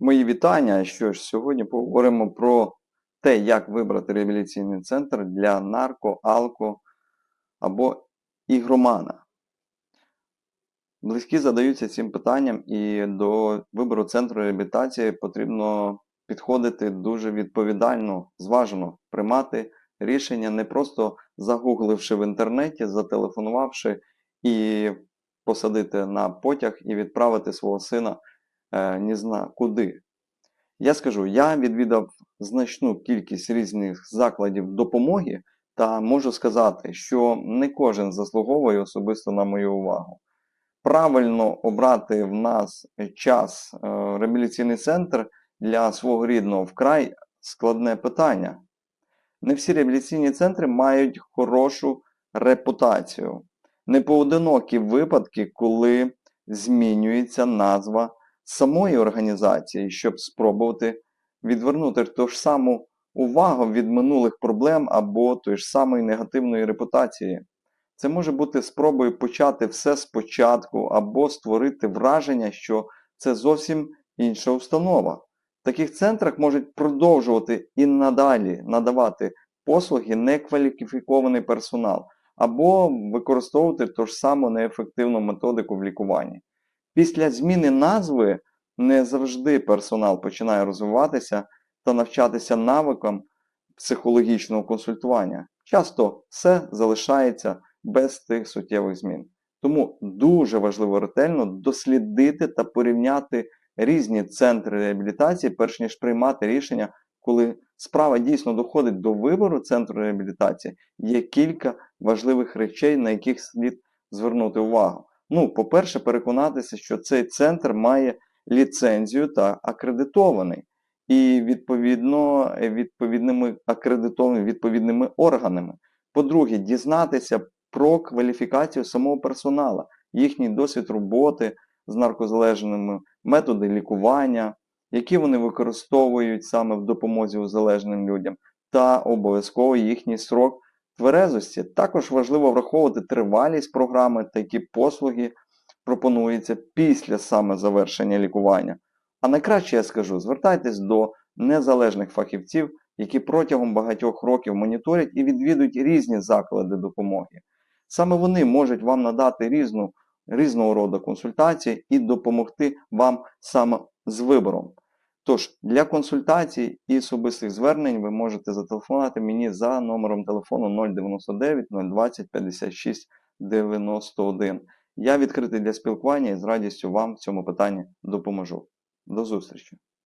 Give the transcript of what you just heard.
Мої вітання. Що ж, сьогодні поговоримо про те, як вибрати реабілітаційний центр для нарко, алко або ігромана. Близькі задаються цим питанням, і до вибору центру реабілітації потрібно підходити дуже відповідально, зважено, приймати рішення, не просто загугливши в інтернеті, зателефонувавши і посадити на потяг і відправити свого сина не зна куди. Я скажу, я відвідав значну кількість різних закладів допомоги та можу сказати, що не кожен заслуговує особисто на мою увагу. Правильно обрати в нас час е, реабілітаційний центр для свого рідного вкрай складне питання. Не всі реабілітаційні центри мають хорошу репутацію. Непоодинокі випадки, коли змінюється назва самої організації, щоб спробувати відвернути ту ж саму увагу від минулих проблем або тої ж самої негативної репутації. Це може бути спробою почати все спочатку або створити враження, що це зовсім інша установа. В таких центрах можуть продовжувати і надалі надавати послуги некваліфікований персонал або використовувати ту ж саму неефективну методику в лікуванні. Після зміни назви не завжди персонал починає розвиватися та навчатися навикам психологічного консультування. Часто все залишається без тих суттєвих змін. Тому дуже важливо ретельно дослідити та порівняти різні центри реабілітації, перш ніж приймати рішення, коли справа дійсно доходить до вибору центру реабілітації, є кілька важливих речей, на яких слід звернути увагу. Ну, по-перше, переконатися, що цей центр має ліцензію та акредитований. І відповідно відповідними акредитованими відповідними органами. По-друге, дізнатися про кваліфікацію самого персоналу, їхній досвід роботи з наркозалежними, методи лікування, які вони використовують саме в допомозі залежним людям, та обов'язково їхній срок тверезості. Також важливо враховувати тривалість програми та які послуги пропонуються після саме завершення лікування. А найкраще я скажу, звертайтесь до незалежних фахівців, які протягом багатьох років моніторять і відвідують різні заклади допомоги. Саме вони можуть вам надати різну, різного роду консультації і допомогти вам саме з вибором. Тож, для консультацій і особистих звернень ви можете зателефонувати мені за номером телефону 099 020 56 91. Я відкритий для спілкування і з радістю вам в цьому питанні допоможу. До зустрічі!